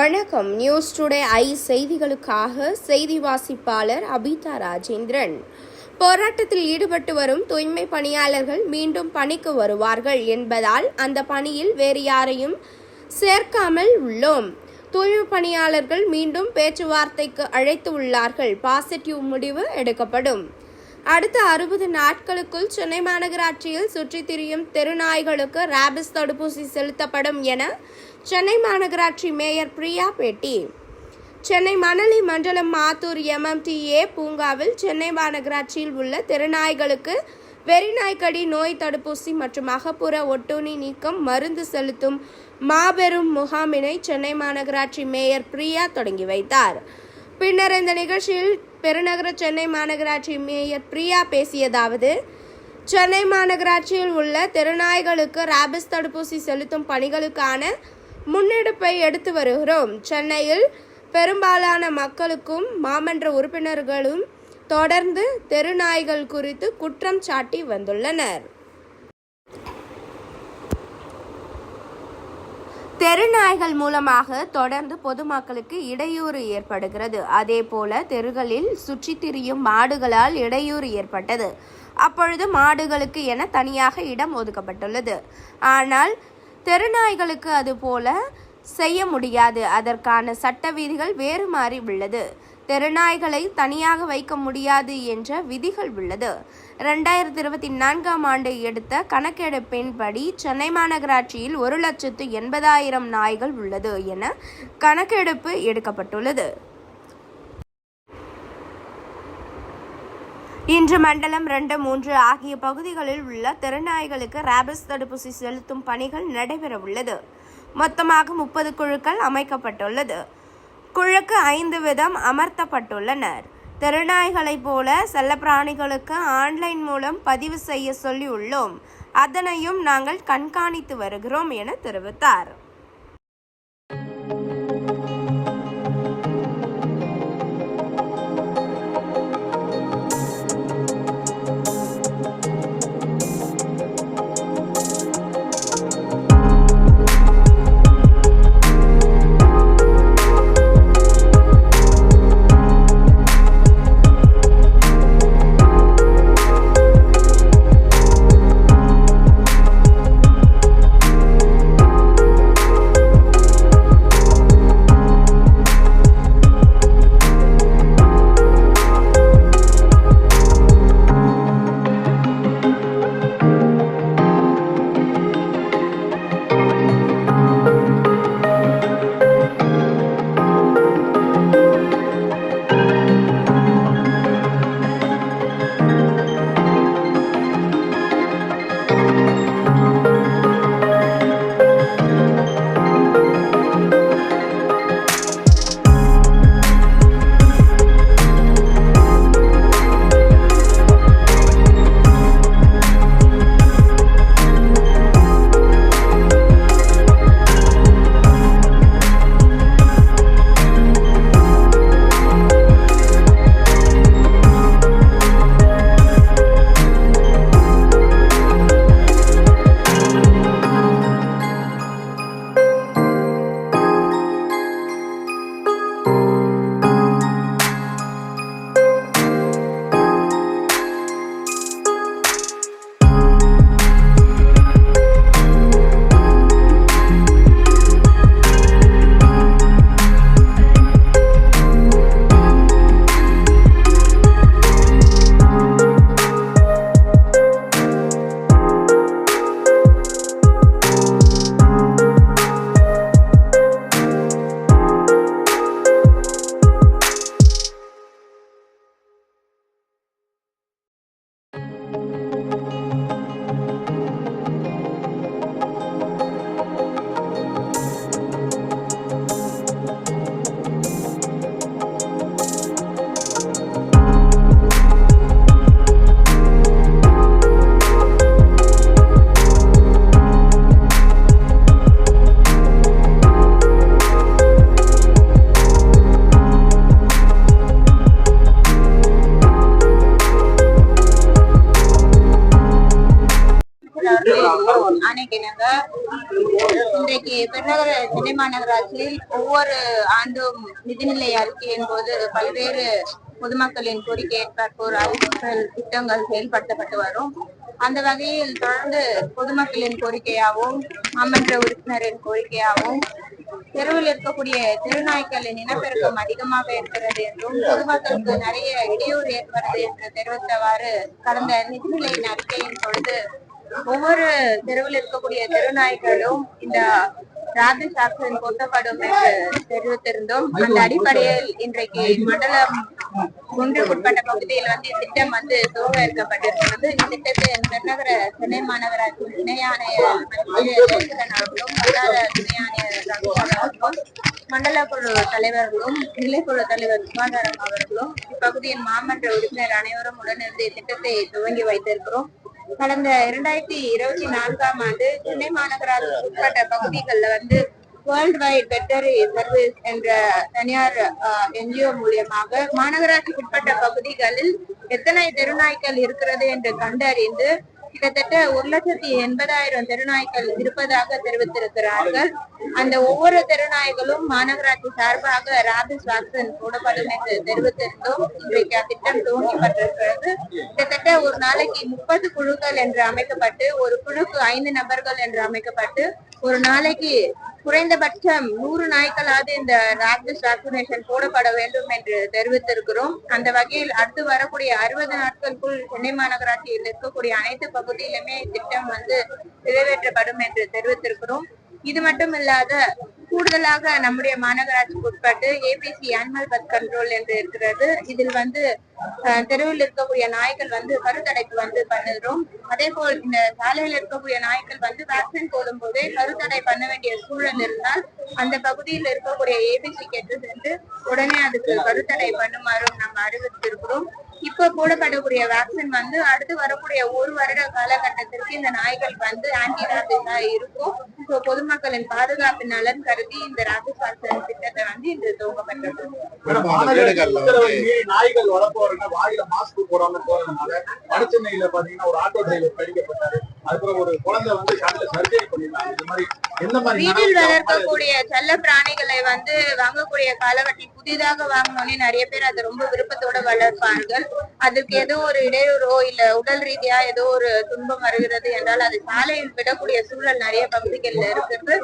வணக்கம். News today I செய்திகளுக்காக செய்தி வாசிப்பாளர் அபிதா ராஜேந்திரன். போராட்டத்தில் ஈடுபட்டு வரும் தூய்மை பணியாளர்கள் மீண்டும் பணிக்கு வருவார்கள் என்பதால் அந்த பணியில் வேறு யாரையும் சேர்க்காமல் உள்ளோம். தூய்மை பணியாளர்கள் மீண்டும் பேச்சுவார்த்தைக்கு அழைத்து உள்ளார்கள். பாசிட்டிவ் முடிவு எடுக்கப்படும். அடுத்த அறுபது நாட்களுக்குள் சென்னை மாநகராட்சியில் சுற்றித் திரியும் தெருநாய்களுக்கு ராபிஸ் தடுப்பூசி செலுத்தப்படும் என சென்னை மாநகராட்சி மேயர் பிரியா பேட்டி. சென்னை மணலி மண்டலம் மாத்தூர் எம்எம்டிஏ பூங்காவில் சென்னை மாநகராட்சியில் உள்ள திருநாய்களுக்கு வெறிநாய்க்கடி நோய் தடுப்பூசி மற்றும் அகப்புற ஒட்டுண்ணி நீக்கம் மருந்து செலுத்தும் மாபெரும் முகாமினை சென்னை மாநகராட்சி மேயர் பிரியா தொடங்கி வைத்தார். பின்னர் இந்த நிகழ்ச்சியில் பெருநகர சென்னை மாநகராட்சி மேயர் பிரியா பேசியதாவது சென்னை மாநகராட்சியில் உள்ள தெருநாய்களுக்கு ராபிஸ் தடுப்பூசி செலுத்தும் பணிகளுக்கான முன்னெடுப்பை எடுத்து வருகிறோம். சென்னையில் பெரும்பாலான மக்களுக்கும் மாமன்ற உறுப்பினர்களும் தொடர்ந்து தெருநாய்கள் குறித்து குற்றம் சாட்டி வந்துள்ளனர். தெருநாய்கள் மூலமாக தொடர்ந்து பொதுமக்களுக்கு இடையூறு ஏற்படுகிறது. அதே போல தெருகளில் சுற்றித் திரியும் மாடுகளால் இடையூறு ஏற்பட்டது. அப்பொழுது மாடுகளுக்கு என தனியாக இடம் ஒதுக்கப்பட்டுள்ளது. ஆனால் தெருநாய்களுக்கு அதுபோல செய்ய முடியாது. அதற்கான சட்ட விதிகள் வேறு மாறி உள்ளது. தெருநாய்களை தனியாக வைக்க முடியாது என்ற விதிகள் உள்ளது. ரெண்டாயிரத்தி இருபத்தி நான்காம் ஆண்டு எடுத்த கணக்கெடுப்பின்படி சென்னை மாநகராட்சியில் ஒரு லட்சத்து எண்பதாயிரம் நாய்கள் உள்ளது என கணக்கெடுப்பு எடுக்கப்பட்டுள்ளது. இன்று மண்டலம் ரெண்டு மூன்று ஆகிய பகுதிகளில் உள்ள திறனாய்களுக்கு ராபிஸ் தடுப்பூசி செலுத்தும் பணிகள் நடைபெறவுள்ளது. மொத்தமாக முப்பது குழுக்கள் அமைக்கப்பட்டுள்ளது. குழுக்கு ஐந்து விதம் அமர்த்தப்பட்டுள்ளனர். திறனாய்களைப் போல செல்லப்பிராணிகளுக்கு ஆன்லைன் மூலம் பதிவு செய்ய சொல்லி உள்ளோம் அதனையும் நாங்கள் கண்காணித்து வருகிறோம் என தெரிவித்தார். பெருநகர சென்னை மாநகராட்சியில் ஒவ்வொரு ஆண்டும் நிதிநிலை அறிக்கையின் போது பல்வேறு பொதுமக்களின் கோரிக்கை ஏற்பார்ப்போர் அறிவிப்புகள் திட்டங்கள் செயல்படுத்தப்பட்டு வரும். அந்த வகையில் தொடர்ந்து பொதுமக்களின் கோரிக்கையாகவும் மாமன்ற உறுப்பினரின் கோரிக்கையாகவும் தெருவில் இருக்கக்கூடிய தெருநாய்க்களின் இனப்பெருக்கம் அதிகமாக இருக்கிறது என்றும் பொதுமக்களுக்கு நிறைய இடையூறு ஏற்படுது என்று தெரிவித்தவாறு கடந்த நிதிநிலையின் அறிக்கையின் பொழுது ஒவ்வொரு தெருவில் இருக்கக்கூடிய தெருநாய்களும் இந்த ராபிஸ் ஆக்சிஜன் பொருத்தப்படும் என்று தெரிவித்திருந்தோம். அந்த அடிப்படையில் இன்றைக்கு மண்டலம் ஒன்றுக்குட்பட்ட பகுதியில் வந்து திட்டம் வந்து துவங்க இந்த திட்டத்தை பெருநகர சென்னை மாநகராட்சி இணை ஆணையர் மதிப்பிற்குரியவர்களும் வட்டார துணை ஆணையர் அவர்களும் மண்டல குழு தலைவர்களும் நிலைக்குழு தலைவர் சுகாதாரம் அவர்களும் இப்பகுதியின் மாமன்ற உறுப்பினர் அனைவரும் உடனிருந்து திட்டத்தை துவங்கி வைத்திருக்கிறோம். கடந்த இரண்டாயிரத்தி இருபத்தி நான்காம் ஆண்டு சென்னை மாநகராட்சி உட்பட்ட பகுதிகளில் வந்து வேர்ல்ட் வைட் வெட்டரி சர்வீஸ் என்ற தனியார் என்ஜிஓ மூலியமாக மாநகராட்சிக்குட்பட்ட பகுதிகளில் எத்தனை தெருநாய்க்கள் இருக்கிறது என்று கண்டறிந்து கிட்டத்தட்ட ஒரு லட்சத்தி எண்பதாயிரம் தெருநாய்கள் இருப்பதாக தெரிவித்திருக்கிறார்கள். அந்த ஒவ்வொரு தெருநாய்களும் மாநகராட்சி சார்பாக ராபிஸ் வேக்சின் போடப்படும் என்று தெரிவித்திருந்தோம். இன்றைக்கு அத்திட்டம் துவங்கப்பட்டிருக்கிறது கிட்டத்தட்ட ஒரு நாளைக்கு முப்பது குழுக்கள் என்று அமைக்கப்பட்டு ஒரு குழுக்கு ஐந்து நபர்கள் என்று அமைக்கப்பட்டு ஒரு நாளைக்கு குறைந்தபட்சம் நூறு நாய்க்களாவது இந்த ராபிஸ் வேக்சினேஷன் போடப்பட வேண்டும் என்று தெரிவித்திருக்கிறோம். அந்த வகையில் அடுத்து வரக்கூடிய அறுபது நாட்களுக்குள் சென்னை மாநகராட்சியில் இருக்கக்கூடிய அனைத்து பகுதியிலுமே திட்டம் வந்து நிறைவேற்றப்படும் என்று தெரிவித்திருக்கிறோம். இது மட்டும் இல்லாத கூடுதலாக நம்முடைய மாநகராட்சிக்கு உட்பட்டு ஏபிசி அனிமல் பர்த் கண்ட்ரோல் என்று இருக்கிறது. இதில் வந்து அஹ், தெருவில் இருக்கக்கூடிய நாய்கள் வந்து கருத்தடைப்பு வந்து பண்ணுகிறோம். அதே போல் இந்த சாலையில் இருக்கக்கூடிய நாய்கள் வந்து வேக்சின் போடும் போதே கருத்தடை பண்ண வேண்டிய சூழல் இருந்தால் அந்த பகுதியில் இருக்கக்கூடிய ஏபிசி கெட்டு சென்று உடனே அதுக்கு கருத்தடை பண்ணுமாறும் நாம் அறிவித்திருக்கிறோம் இப்ப போடப்படக்கூடிய வேக்சின் வந்து அடுத்து வரக்கூடிய ஒரு வருட காலகட்டத்திற்கு இந்த நாய்கள் வந்து ஆன்டி ராபிஸா இருக்கும். So, பொதுமக்களின் பாதுகாப்பு நலன் கருதி இந்த ராபிஸ் வேக்சின் திட்டத்தை வந்து இன்று துவங்கப்பட்டது நாய்கள் வளர்ப்பவருங்க வாயில மாஸ்க் போடாம போறதுனால வடசென்னையில பாத்தீங்கன்னா ஒரு ஆட்டோ டிரைவர் கடிக்கப்பட்டாரு. அதுக்கப்புறம் ஒரு குழந்தை வந்து கண்ணுல சர்ஜரி பண்ணிருந்தாங்க. இந்த மாதிரி எந்த மாதிரி வீட்டில் வளர்க்கக்கூடிய செல்ல பிராணிகளை வந்து வாங்கக்கூடிய காலகட்டத்தில் புதிதாக வாங்கினோடனே நிறைய பேர் அதை ரொம்ப விருப்பத்தோட வளர்ப்பார்கள். அதுக்கு ஏதோ ஒரு இடையூறோ இல்ல உடல் ரீதியா ஏதோ ஒரு துன்பம் வருகிறது என்றால் அது சாலையில் விடக்கூடிய சூழல் நிறைய பகுதிகள்ல இருக்குது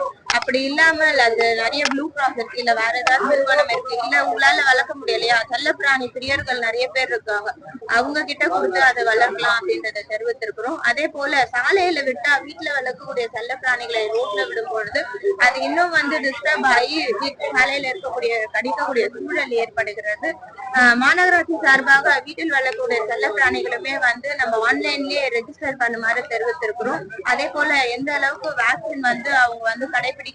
அப்படி இல்லாமல் அது நிறைய ப்ளூ கிராஸ் இருக்கு இல்ல வேற ஏதாவது நிறுவனம் இருக்கு. இல்ல உங்களால வளர்க்க முடியலையா? செல்ல பிராணி பிரியர்கள் நிறைய பேர் இருக்காங்க. அவங்க கிட்ட கொடுத்து அதை வளர்க்கலாம் அப்படின்றத தெரிவித்திருக்கிறோம். அதே போல சாலையில விட்டா வீட்டுல வளர்க்கக்கூடிய செல்ல பிராணிகளை ரோட்ல விடும் பொழுது அது இன்னும் வந்து டிஸ்டர்ப் ஆகி வீட்டு சாலையில இருக்கக்கூடிய கடிக்கக்கூடிய சூழல் ஏற்படுகிறது. மாநகராட்சி சார்பாக வீட்டில் வளர்க்கக்கூடிய செல்ல பிராணிகளுமே வந்து நம்ம ஆன்லைன்லயே ரெஜிஸ்டர் பண்ணுமாறு தெரிவித்திருக்கிறோம். அதே போல எந்த அளவுக்கு வேக்சின் வந்து அவங்க வந்து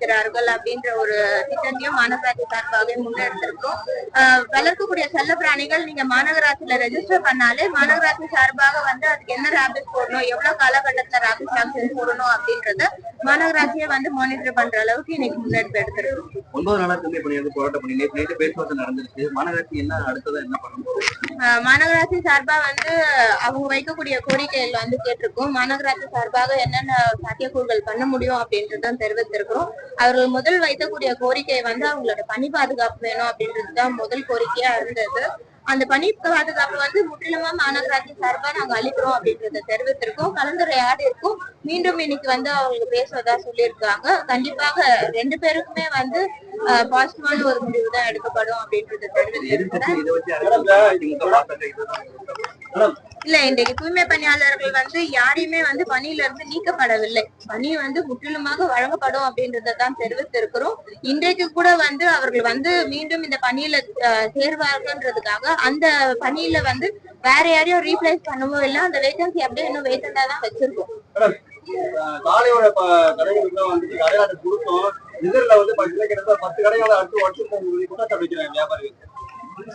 கடைபிடிக்கிறார்கள் அப்படின்ற ஒரு திட்டத்தையும் மாநகராட்சி சார்பாக முன்னெடுத்திருக்கிறோம் ஆஹ் வளர்க்கக்கூடிய செல்ல பிராணிகள் நீங்க மாநகராட்சியில ரெஜிஸ்டர் பண்ணாலே மாநகராட்சி சார்பாக வந்து அதுக்கு என்ன ரேபிஸ் போடணும் எவ்வளவு காலகட்டத்துல ரேபிஸ் வேக்சின் போடணும் அப்படின்றத மாநகராட்சியே வந்து மானிட்டர் பண்ற அளவுக்கு இன்னைக்கு முன்னெடுப்பு எடுத்திருக்கோம். ஒன்பது நாளா தூய்மை பணி வந்து போராட்டம் பண்ணி நேற்று பேச்சுவார்த்தை நடந்துருச்சு. மாநகராட்சி என்ன அடுத்ததா என்ன பண்ண மாநகராட்சி சார்பா வந்து அவங்க வைக்கக்கூடிய கோரிக்கைகள் வந்து கேட்டிருக்கோம். மாநகராட்சி சார்பாக என்னென்ன சாத்தியக்கூறுகள் பண்ண முடியும் அப்படின்றதான் தெரிவித்திருக்கிறோம். அவர்கள் முதல் வைக்கக்கூடிய கோரிக்கை வந்து அவங்களோட பணி பாதுகாப்பு வேணும் அப்படின்றதுதான் முதல் கோரிக்கையா இருந்தது அந்த பணி பாதுகாப்பு வந்து முற்றிலுமா மாநகராட்சி சார்பா நாங்க அளிக்கிறோம் அப்படின்றத தெரிவித்திருக்கோம் கலந்துரையாடி இருக்கும் மீண்டும் இன்னைக்கு வந்து அவங்க பேசுவதா சொல்லியிருக்காங்க கண்டிப்பாக ரெண்டு பேருக்குமே வந்து பாசிட்டிவான ஒரு முடிவு தான் எடுக்கப்படும் அப்படின்றத தெரிவித்திருக்கிறேன் இல்ல இன்றைக்கு தூய்மை பணியாளர்கள் வந்து யாரையுமே வந்து பணியில இருந்து நீக்கப்படவில்லை. பணி வந்து முற்றிலுமாக வழங்கப்படும் அப்படின்றத தான் தெரிவித்திருக்கிறோம். இன்றைக்கு கூட வந்து அவர்கள் வந்து மீண்டும் இந்த பணியில சேர்வார்கள்ன்றதுக்காக அந்த பணியில வந்து வேற யாரையும் ரீப்ளேஸ் பண்ணவும் இல்லை அந்த வேகன்சி அப்படியே இன்னும் வேகண்டா தான் வச்சிருக்கோம். வந்து கடையாட்டு கொடுத்தோம். வந்து பத்து கடைகளை அடுத்து வச்சுருக்கோம் வியாபாரிகள்.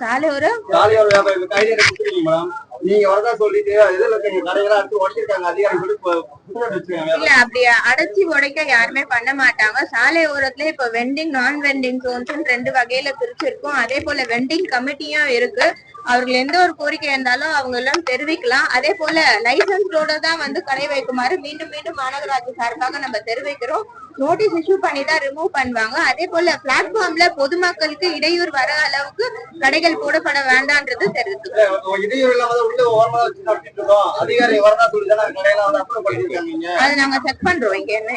சாலையோரம் சாலையோர வியாபாரம் கைது கொடுத்துருக்கீங்க மேடம். நீங்க வரதா சொல்லிட்டு இதுல இருக்க? கடையெல்லாம் அடுத்து உடைச்சிருக்காங்க. அதிகாரிகள் இப்ப புத்தகம் வச்சிருக்காங்க இல்ல அப்படி அடைச்சி உடைக்க யாருமே பண்ண மாட்டாங்க. சாலை ஓரத்துல இப்ப வெண்டிங் நான் வெண்டிங் ஜோன்ஸ் ரெண்டு வகையில பிரிச்சிருக்கோம். அதே போல வெண்டிங் கமிட்டியும் இருக்கு. அவர்கள் எந்த ஒரு கோரிக்கை இருந்தாலும் அவங்க எல்லாம் தெரிவிக்கலாம். அதே போல லைசன்ஸோட தான் வந்து கடை வைக்குமாறு மீண்டும் மீண்டும் மாநகராட்சி சார்பாக நம்ம தெரிவிக்கிறோம். நோட்டீஸ் இஷ்யூ பண்ணி தான் ரிமூவ் பண்ணுவாங்க. அதே போல பிளாட்ஃபார்ம்ல பொதுமக்களுக்கு இடையூறு வர அளவுக்கு கடைகள் போடப்பட வேண்டாம்ன்றது நீங்க அதை நாங்க செக் பண்றோம் இங்க என்ன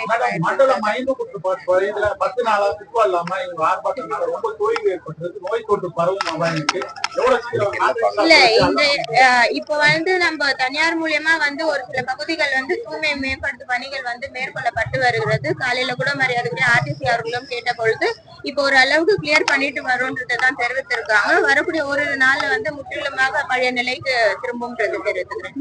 பத்து நாளா இல்லாம இவங்க ரொம்ப தொய்வு நோய் தொற்று பரவும் அபாயிருக்கு இல்ல இந்த இப்ப வந்து நம்ம தனியார் மூலியமா வந்து ஒரு சில பகுதிகள் வந்து தூய்மை மேம்படுத்தும் பணிகள் வந்து மேற்கொள்ளப்பட்டு வருகிறது. காலையில கூட மரியாதைக்குரிய ஆர்டிசி அவர்களும் கேட்ட பொழுது இப்போ ஒரு அளவுக்கு கிளியர் பண்ணிட்டு வரோன்றதை தான் தெரிவித்திருக்காங்க. வரக்கூடிய ஒரு நாள்ல வந்து முற்றிலுமாக பழைய நிலைக்கு திரும்பும்ன்றது தெரிவித்துக்கிறேன்.